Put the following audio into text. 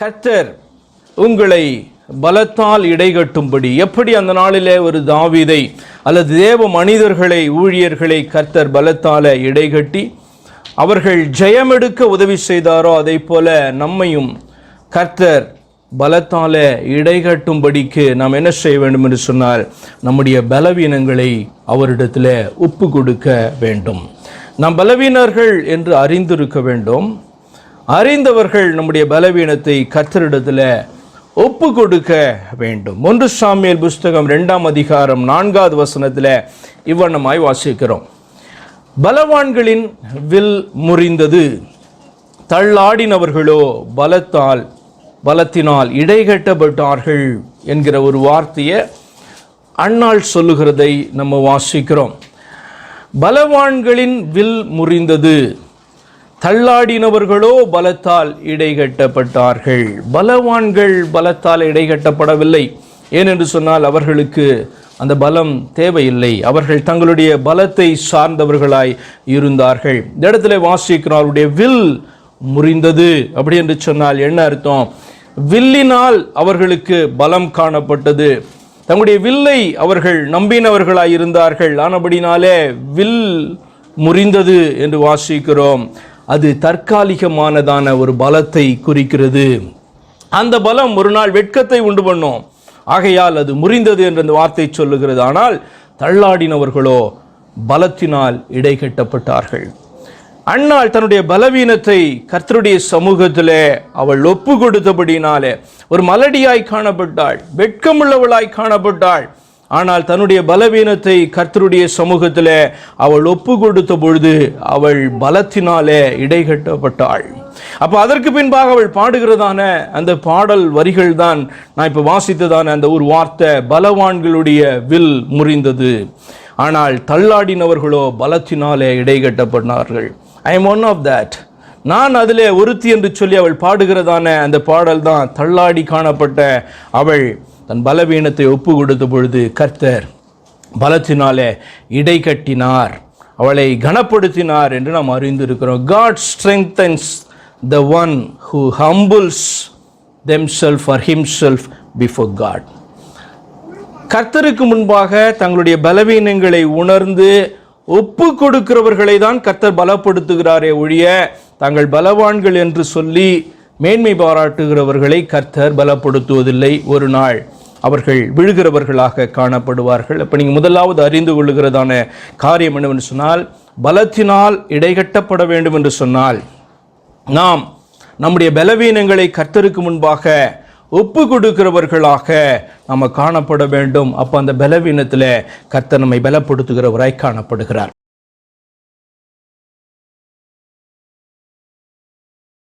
கர்த்தர் உங்களை பலத்தால் இடைகட்டும்படி எப்படி அந்த நாளிலே ஒரு தாவிதை அல்லது தேவ மனிதர்களை ஊழியர்களை கர்த்தர் பலத்தால இடைகட்டி அவர்கள் ஜெயமெடுக்க உதவி செய்தாரோ அதை போல நம்மையும் கர்த்தர் பலத்தால இடைகட்டும்படிக்கு நாம் என்ன செய்ய வேண்டும் என்று சொன்னால் நம்முடைய பலவீனங்களை அவரிடத்தில் ஒப்பு கொடுக்க வேண்டும். நாம் பலவீனர்கள் என்று அறிந்திருக்க வேண்டும். அறிந்தவர்கள் நம்முடைய பலவீனத்தை கத்தரிடத்தில் ஒப்பு கொடுக்க வேண்டும். ஒன்று சாமியல் புஸ்தகம் ரெண்டாம் அதிகாரம் நான்காவது வசனத்தில் இவ்வண்ணமாய் வாசிக்கிறோம். பலவான்களின் வில் முறிந்தது. தள்ளாடினவர்களோ பலத்தால் பலத்தினால் இடைகட்டப்பட்டார்கள் என்கிற ஒரு வார்த்தையை அண்ணால் சொல்லுகிறதை நம்ம வாசிக்கிறோம். பலவான்களின் வில் முறிந்தது. தள்ளாடினவர்களோ பலத்தால் இடைகட்டப்பட்டார்கள். பலவான்கள் பலத்தால் இடைகட்டப்படவில்லை. ஏனென்று சொன்னால் அவர்களுக்கு அந்த பலம் தேவையில்லை. அவர்கள் தங்களுடைய பலத்தை சார்ந்தவர்களாய் இருந்தார்கள். இந்த இடத்துல வாசிக்கிறோம் அவருடைய வில் முறிந்தது. அப்படி என்று சொன்னால் என்ன அர்த்தம்? வில்லினால் அவர்களுக்கு பலம் காணப்பட்டது. தங்களுடைய வில்லை அவர்கள் நம்பினவர்களாய் இருந்தார்கள். ஆனபடினாலே வில் முறிந்தது என்று வாசிக்கிறோம். அது தற்காலிகமானதான ஒரு பலத்தை குறிக்கிறது. அந்த பலம் ஒரு நாள் வெட்கத்தை உண்டு பண்ணும். ஆகையால் அது முறிந்தது என்று அந்த வார்த்தை சொல்லுகிறது. ஆனால் தள்ளாடினவர்களோ பலத்தினால் இடைகட்டப்பட்டார்கள். அண்ணாள் தன்னுடைய பலவீனத்தை கர்த்தருடைய சமூகத்திலே அவள் ஒப்பு கொடுத்தபடினாலே ஒரு மலடியாய் காணப்பட்டாள். வெட்கமுள்ளவளாய் காணப்பட்டாள். ஆனால் தன்னுடைய பலவீனத்தை கர்த்தருடைய சமூகத்தில் அவள் ஒப்பு கொடுத்த பொழுது அவள் பலத்தினாலே இடைகட்டப்பட்டாள். அப்போ அதற்கு பின்பாக அவள் பாடுகிறதான அந்த பாடல் வரிகள் தான் நான் இப்போ வாசித்ததான அந்த ஒரு வார்த்தை பலவான்களுடைய வில் முறிந்தது. ஆனால் தள்ளாடினவர்களோ பலத்தினாலே இடைகட்டப்பட்டார்கள். I am one of that நான் அதிலே ஒருத்தி என்று சொல்லி அவள் பாடுகிறதான அந்த பாடல் தான் தள்ளாடி காணப்பட்ட அவள் தன் பலவீனத்தை ஒப்பு கொடுத்த பொழுது கர்த்தர் பலத்தினாலே இடை கட்டினார். அவளை கனப்படுத்தினார் என்று நாம் அறிந்திருக்கிறோம். God strengthens the one who humbles themself or himself before God கர்த்தருக்கு முன்பாக தங்களுடைய பலவீனங்களை உணர்ந்து ஒப்பு கொடுக்கிறவர்களை தான் கர்த்தர் பலப்படுத்துகிறாரே ஒழிய தாங்கள் பலவான்கள் என்று சொல்லி மேன்மை பாராட்டுகிறவர்களை கர்த்தர் பலப்படுத்துவதில்லை. ஒரு நாள் அவர்கள் விழுகிறவர்களாக காணப்படுவார்கள். அப்போ நீங்கள் முதலாவது அறிந்து கொள்ளுகிறதான காரியம் என்னவென்று சொன்னால் பலத்தினால் இடைகட்டப்பட வேண்டும் என்று சொன்னால் நாம் நம்முடைய பலவீனங்களை கர்த்தருக்கு முன்பாக ஒப்பு கொடுக்கிறவர்களாக நாம் காணப்பட வேண்டும். அப்போ அந்த பலவீனத்தில் கர்த்தர் நம்மை பலப்படுத்துகிறவராய் காணப்படுகிறார்.